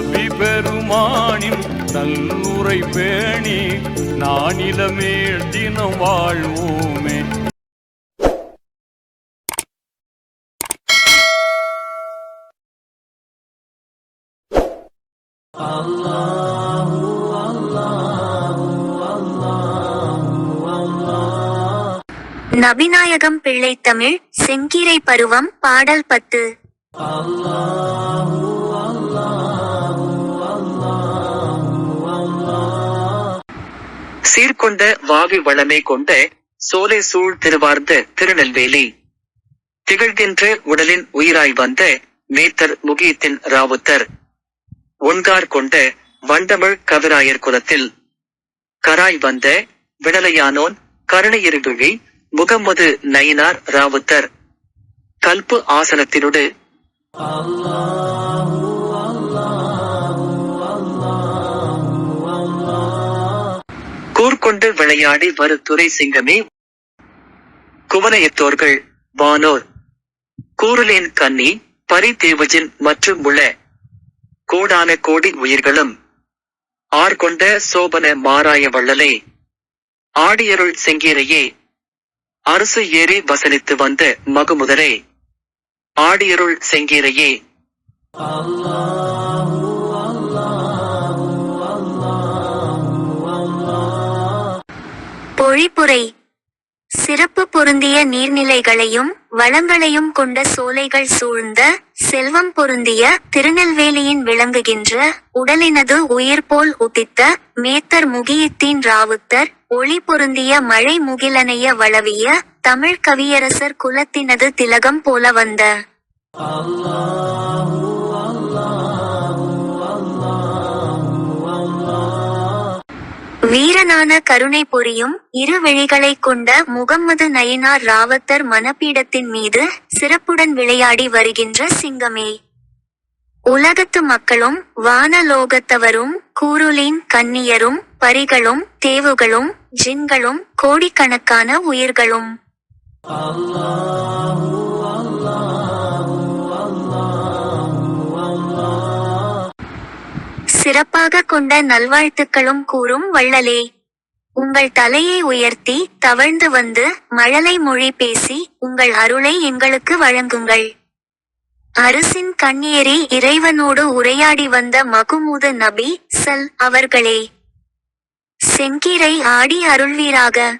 நபி பெருமானின் நல்லுரை பேணி நானிலமே தினம் வாழ்வோமே. நபிநாயகம் பிள்ளை தமிழ் செங்கீரை பருவம் பாடல் பத்து. சீர்கொண்ட வாவி வளமே கொண்ட சோலை சூழ் திருவார்ந்த திருநெல்வேலி. திகழ்கின்ற உடலின் உயிராய் வந்த மேத்தர் முகியத்தின் ராவுத்தர். ஒன்கார் கொண்ட வண்டமிழ் கவிராயர் குலத்தில். கராய் வந்த விடலையானோன் கருணையிருவிழி முகம்மது நயினார் ராவுத்தர். கல்பு ஆசனத்தினோடு. கூர்கொண்டு விளையாடி வரு துரை சிங்கமே குவனையத்தோர்கள் வானோர் கூறுலேன் கன்னி பரி தேவஜின் மற்றும் உள்ள கோடான கோடி உயிர்களும் ஆர்கொண்ட சோபன மாராய வள்ளலே ஆடியருள் செங்கீரையே அரசு ஏறி வசனித்து வந்த மகுமுதலே ஆடியருள் செங்கீரையே வழிப்புரை சிறப்பு பொருந்திய நீர்நிலைகளையும் வளங்களையும் கொண்ட சோலைகள் சூழ்ந்த செல்வம் பொருந்திய திருநெல்வேலியின் விளங்குகின்ற உடலினது உயிர் போல் உதித்த மேத்தர் முகியத்தின் ராவுத்தர் ஒளி பொருந்திய மழை முகிலனைய வளவிய தமிழ் கவியரசர் குலத்தினது திலகம் போல வந்த. வீரனான கருணை பொரியும் இரு விழிகளைக் கொண்ட முகம்மது நயினார் ராவத்தர் மணப்பீடத்தின் மீது சிறப்புடன் விளையாடி வருகின்ற சிங்கமே. உலகத்து மக்களும் வானலோகத்தவரும் கூருளின் கன்னியரும் பரிகளும் தேவுகளும் ஜின்களும் கோடிக்கணக்கான உயிர்களும். சிறப்பாக கொண்ட நல்வாழ்த்துக்களும் கூறும் வள்ளலே. உங்கள் தலையை உயர்த்தி தவழ்ந்து வந்து மழலை மொழி பேசி உங்கள் அருளை எங்களுக்கு வழங்குங்கள். அரசின் கண்ணேறி இறைவனோடு உரையாடி வந்த மகுமூது நபி சல் அவர்களே. செங்கீரை ஆடி அருள்வீராக.